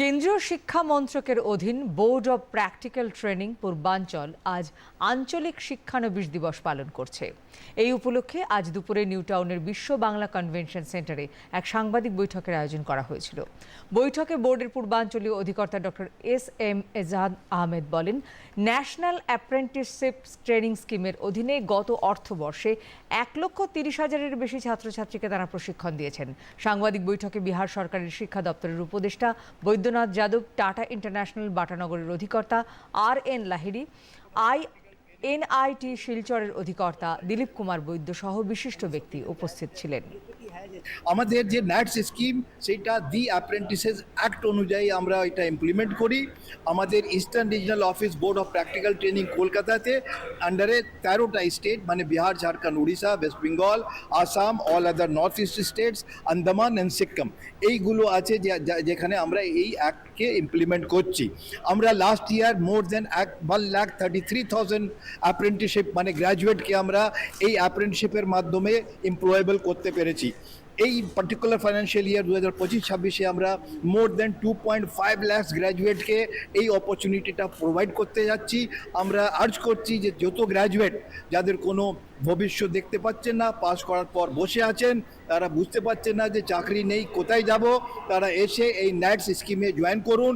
কেন্দ্রীয় শিক্ষা মন্ত্রকের অধীন বোর্ড অব প্র্যাকটিক্যাল ট্রেনিং পূর্বাঞ্চল আজ আঞ্চলিক শিক্ষানবিশ দিবস পালন করছে। এই উপলক্ষে আজ দুপুরে নিউ টাউনের বিশ্ব বাংলা কনভেনশন সেন্টারে এক সাংবাদিক বৈঠকের আয়োজন করা হয়েছিল। বৈঠকে বোর্ডের পূর্বাঞ্চলীয় অধিকর্তা doctor S M Ejaz Ahmed বলেন, ন্যাশনাল অ্যাপ্রেন্টিসশিপ ট্রেনিং স্কিমের অধীনে গত অর্থবর্ষে এক লক্ষ তিরিশ হাজারের বেশি ছাত্রছাত্রীকে তারা প্রশিক্ষণ দিয়েছেন। সাংবাদিক বৈঠকে বিহার সরকারের শিক্ষা দপ্তরের উপদেষ্টা বৈদ্যনাথ যাদব, টাটা ইন্টারন্যাশনাল বাটানগরের অধিকর্তা, R N Lahiri, I NIT শিলচরের অধিকর্তা, দিলীপ কুমার বৈদ্য সহ বিশিষ্ট ব্যক্তি উপস্থিত ছিলেন। আমাদের যে ন্যাটস স্কিম সেটা দি অ্যাপ্রেন্টিসেস অ্যাক্ট অনুযায়ী আমরা এটা ইমপ্লিমেন্ট করি। আমাদের eastern regional office board of practical training কলকাতাতে আন্ডারে তেরোটা স্টেট মানে Bihar, Jharkhand, Orissa West Bengal Assam all other north east states Andaman and Sikkim এইগুলো আছে যেখানে আমরা এই অ্যাক্টকে ইমপ্লিমেন্ট করছি। আমরা লাস্ট ইয়ার মোর দেন এক one lakh thirty three thousand apprenticeship মানে গ্র্যাজুয়েটকে আমরা এই অ্যাপ্রেন্টিসশিপের মাধ্যমে এমপ্লয়েবল করতে পেরেছি। এই পার্টিকুলার ফাইন্যান্সিয়াল ইয়ার দু হাজার পঁচিশ, ছাব্বিশে আমরা more than two point five lakhs গ্র্যাজুয়েটকে এই অপরচুনিটিটা প্রোভাইড করতে যাচ্ছি। আমরা আর্জ করছি যে যত গ্র্যাজুয়েট যাদের কোনো ভবিষ্যৎ দেখতে পাচ্ছেন না পাস করার পর বসে আছেন, তারা বুঝতে পারছেন না যে চাকরি নেই, কোথায় যাব, তারা এসে এই ন্যাটস স্কিমে জয়েন করুন।